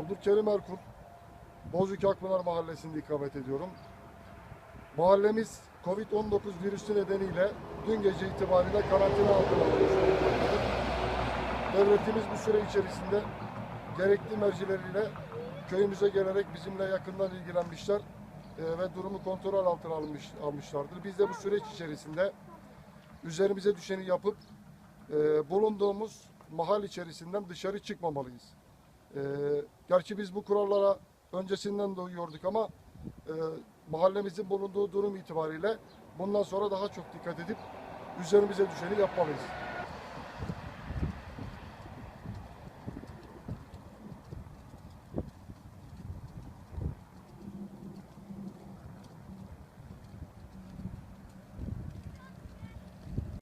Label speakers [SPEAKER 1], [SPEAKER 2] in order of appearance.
[SPEAKER 1] Abdülkerim Erkul, Bozük Akpınar Mahallesi'nde ikamet ediyorum. Mahallemiz Covid-19 virüsü nedeniyle dün gece itibariyle karantina altına alınmış. Devletimiz bu süre içerisinde gerekli mercileriyle köyümüze gelerek bizimle yakından ilgilenmişler e, ve durumu kontrol altına almış, almışlardır. Biz de bu süreç içerisinde üzerimize düşeni yapıp e, bulunduğumuz mahal içerisinden dışarı çıkmamalıyız. E, gerçi biz bu kurallara öncesinden de uyuyorduk ama e, mahallemizin bulunduğu durum itibariyle bundan sonra daha çok dikkat edip üzerimize düşeni yapmalıyız.